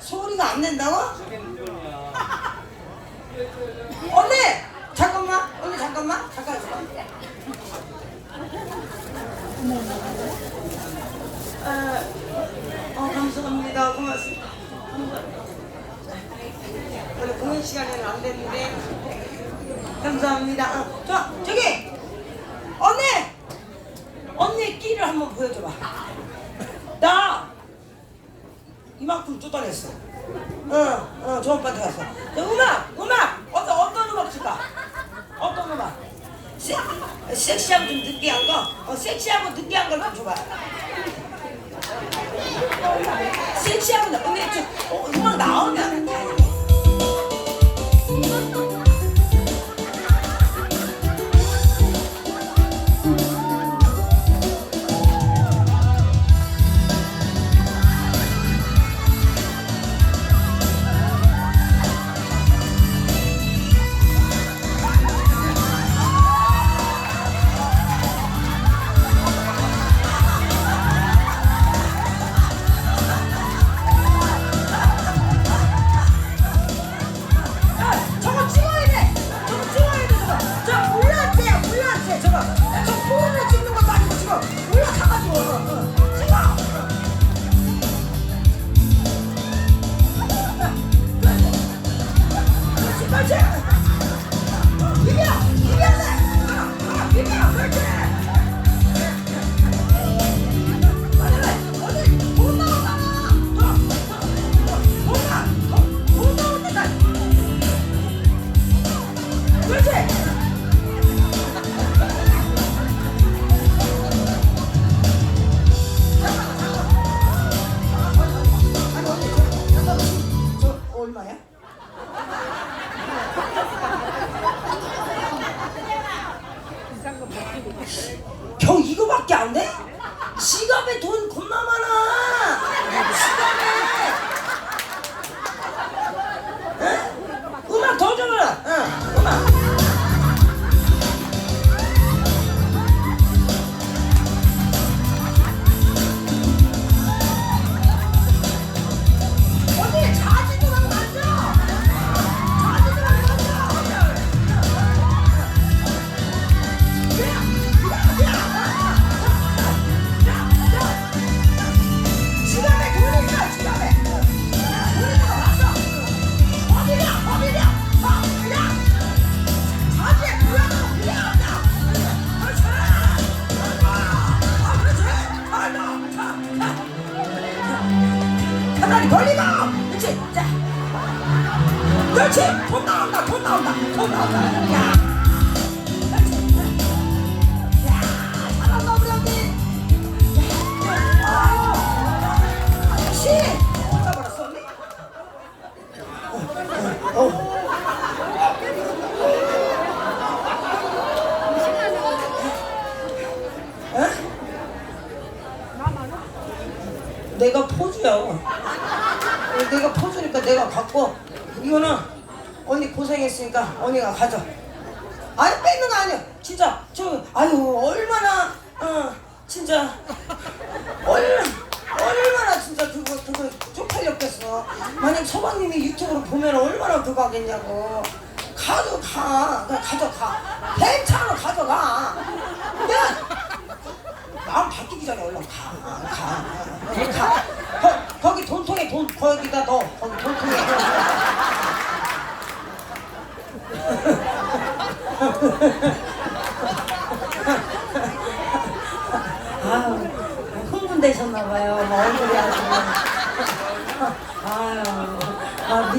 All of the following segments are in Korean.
소리가 안 낸다고? 언니! 잠깐만. 언니 잠깐만. 잠깐 있어 아, 어, 감사합니다. 고맙습니다. 감사합니다. 오늘 공연 시간에는 안 됐는데. 감사합니다. 어, 저 저기! 언니! 언니 끼를 한번 보여줘봐. 나 이만큼 쫓아냈어 어, 어, 저 오빠한테 갔어. 저 음악, 음악, 어떤, 어떤 음악 줄까? 어떤 음악? 섹, 섹시하고 좀 느끼한 거? 어, 섹시하고 느끼한 걸만 줘봐. 섹시하고, 느- 근데 좀, 어, 비 음 내가 갖고 이거는 언니 고생했으니까 언니가 가져. 아니 뺏는 거 아니야. 진짜 저 아유 얼마나 어 진짜 얼 얼마나 진짜 그거 그거 쪽팔렸겠어. 만약 서방님이 유튜브로 보면 얼마나 그거 하겠냐고. 가져가, 가져가. 괜찮아, 가져가 마음 바뀌기 전에 얼른 가, 가, 가. 가. 거, 거기 돈통에 돈 거기다 넣어. 거기 돈통에. 아유, 흥분되셨나봐요. 뭐 얼굴이 아주. 아유, 아,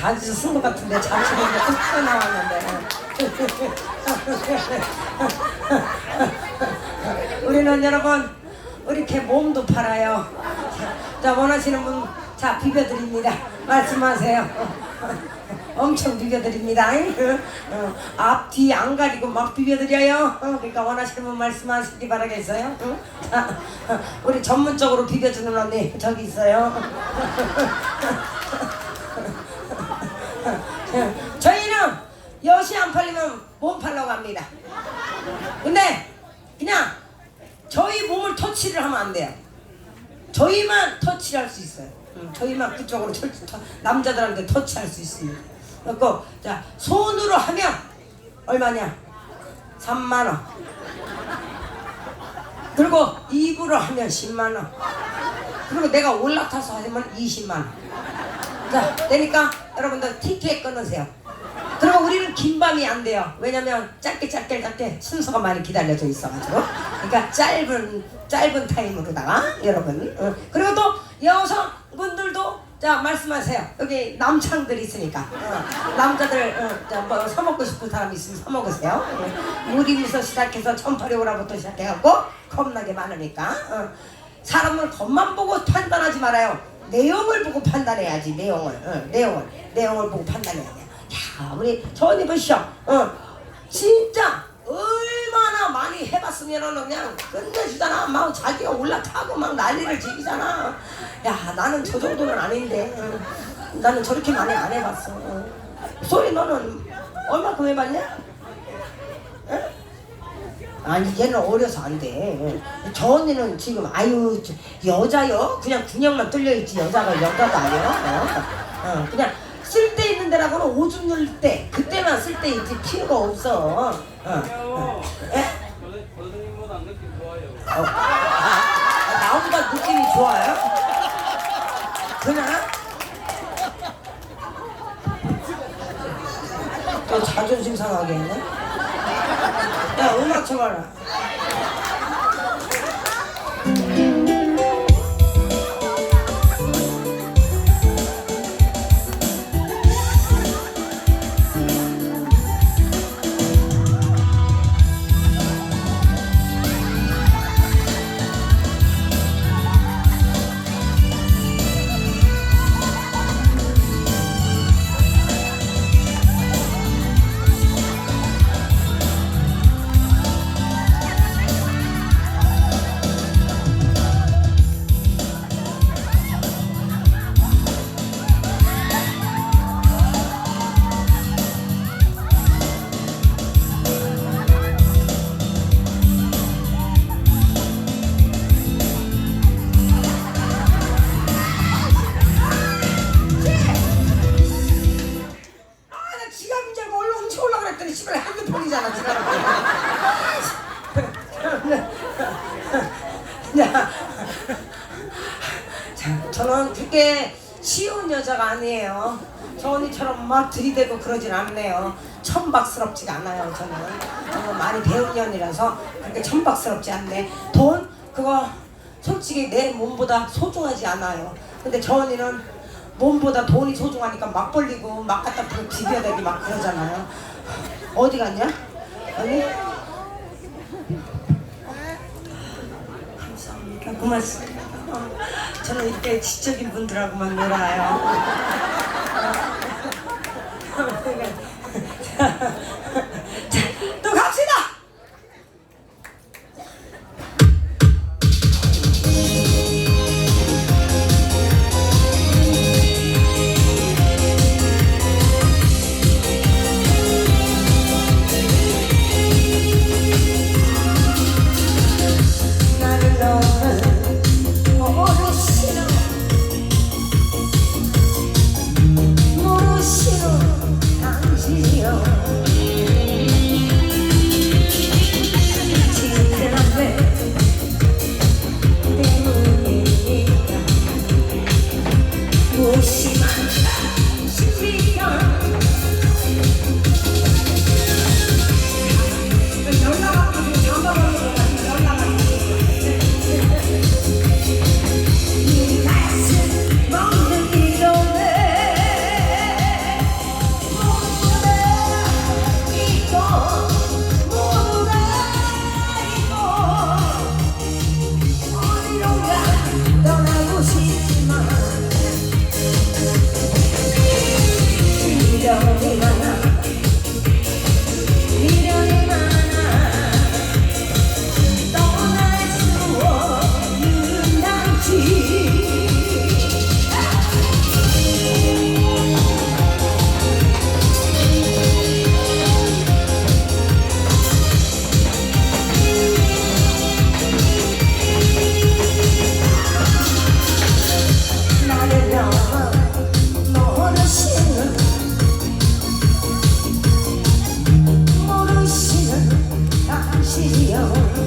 자주 쓴것 같은데, 보니까 툭 튀어나왔는데. 우리는 여러분, 이렇게 몸도 팔아요. 자, 원하시는 분, 자, 비벼드립니다. 말씀하세요. 엄청 비벼드립니다. 어, 앞, 뒤 안 가리고 막 비벼드려요. 어, 그러니까 원하시는 분 말씀하시기 바라겠어요. 우리 전문적으로 비벼주는 언니 저기 있어요. 엿이 안 팔리면 몸 팔라고 합니다. 근데 그냥 저희 몸을 터치를 하면 안 돼요. 저희만 터치할 수 있어요. 음, 저희만 그쪽으로 터, 터, 남자들한테 터치할 수 있습니다. 그리고 자 손으로 하면 얼마냐? 3만 원. 그리고 입으로 하면 10만 원. 그리고 내가 올라타서 하면 20만 원. 자, 되니까 여러분들 티켓 끊으세요. 그리고 우리는 긴 밤이 안 돼요. 왜냐면 짧게 짧게 짧게 순서가 많이 기다려져 있어가지고. 그러니까 짧은 짧은 타임으로다가 여러분. 어. 그리고 또 여성분들도 자 말씀하세요. 여기 남창들 있으니까 어. 남자들 어, 자, 뭐 사먹고 싶은 사람 있으면 사먹으세요. 어. 무림에서 시작해서 천파리오라부터 시작해갖고 겁나게 많으니까. 어. 사람을 겉만 보고 판단하지 말아요. 내용을 보고 판단해야지 내용을 어, 내용을 내용을 보고 판단해야 돼. 야 우리 저언니 보시오. 어, 진짜 얼마나 많이 해봤으면은 그냥 끝내주잖아. 막 자기가 올라타고 막 난리를 지기잖아. 야 나는 저 정도는 아닌데 어, 나는 저렇게 많이 안 해봤어. 어. 소리 너는 얼마큼 해봤냐? 어? 아니 얘는 어려서 안 돼. 저 언니는 지금 아유 저, 여자요? 그냥 군형만 뚫려 있지 여자가 여자도 아니요. 어, 어, 그냥 쓸데 있는 데라고는 오줌 누릴 때 그때만 쓸 때 있지 필요가 없어. 어, 어. 에? 선생님보다 느낌 좋아요. 어, 나보다 느낌이 좋아요? 그냥 또 자존심 상하게 했네. 야 음악 쳐봐라. 여자가 아니에요. 저 언니처럼 막 들이대고 그러진 않네요. 천박스럽지가 않아요. 저는 저는 많이 배운 년이라서 그렇게 천박스럽지 않네. 돈 그거 솔직히 내 몸보다 소중하지 않아요. 근데 저 언니는 몸보다 돈이 소중하니까 막 벌리고 막 갖다 부- 비벼대기 막 그러잖아요. 어디 갔냐? 언니? 감사합니다. 고맙습니다. 어, 저는 이렇게 지적인 분들하고만 놀아요. 지요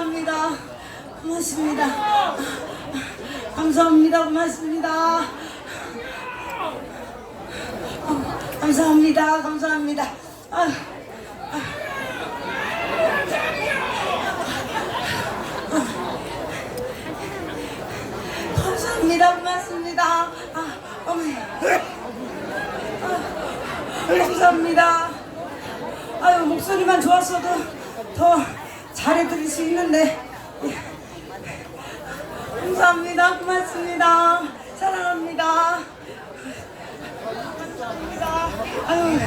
감사합니다. 고맙습니다. 감사합니다. 고맙습니다. 감사합니다. 감사합니다. 아, 아. 감사합니다. 고맙습니다. 아, 감사합니다. 아유, 목소리만 좋았어도 더. 잘해드릴 수 있는데. 감사합니다. 고맙습니다. 사랑합니다. 감사합니다. 아유,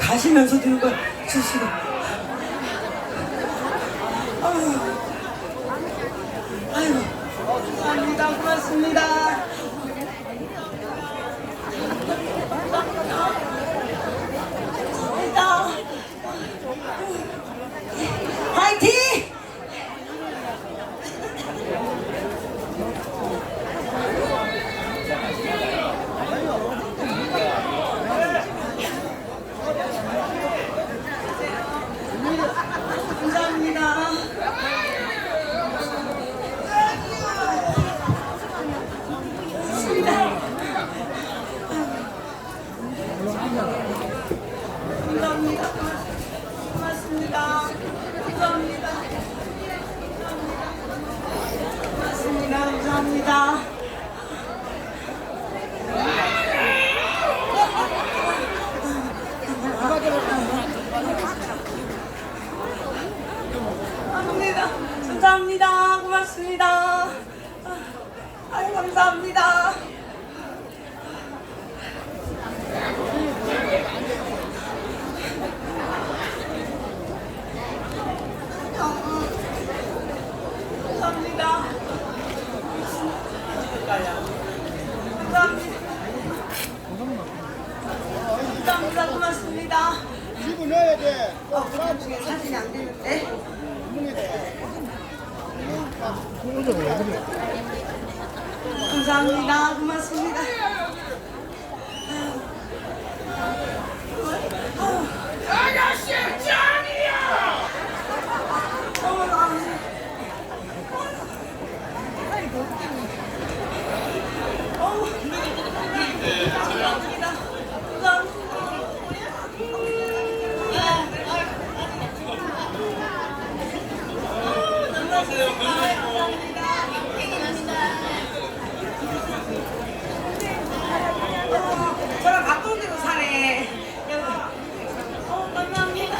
가시면서도 이거 주시고. 아유, 아유, 감사합니다. 고맙습니다. 화이팅! 감사합니다. 감사합니다. 고맙습니다. 감사합니다. 고맙습니다. 감사합니다. 감사합니다. 감사합니다. 고맙습니다. 아, 아유, 감사합니다. 감사합니다. 감사합니다. 감사합니다. 고맙습니다. 집어 넣어야 돼. 어, 그럼 중에 사진이 안 되는데. 감사합니다. 고맙습니다. 아가씨 짱이야! 어머, 나 어머. 감사합니다. 저랑 가까운 데로 사네. 어, 감사합니다.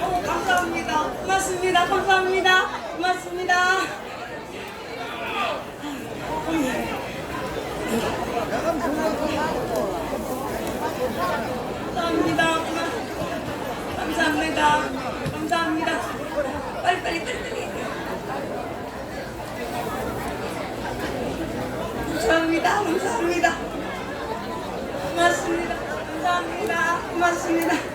어, 감사합니다. 고맙습니다. 감사합니다. 고맙습니다. 감사합니다. 감사합니다. 감사합니다. 빨리 빨리 빨리 빨리. 감사합니다. 감사합니다. 고맙습니다. 감사합니다. 고맙습니다.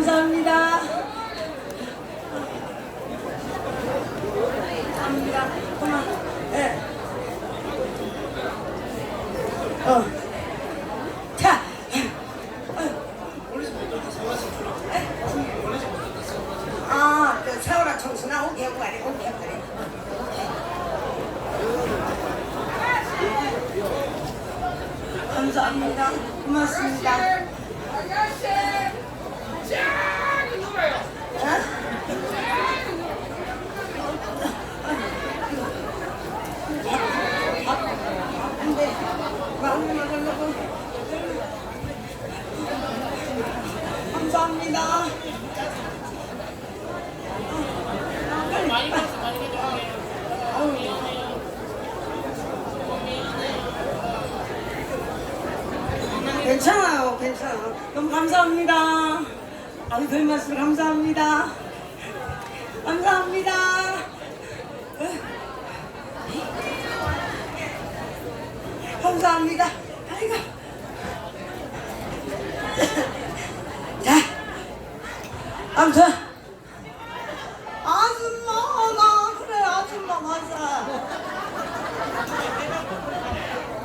감사합니다. 아이돌 말씀 감사합니다. 감사합니다. 감사합니다. 아이고. 자, 아무튼 아줌마 나 그래 아줌마 맞아.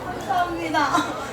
감사합니다.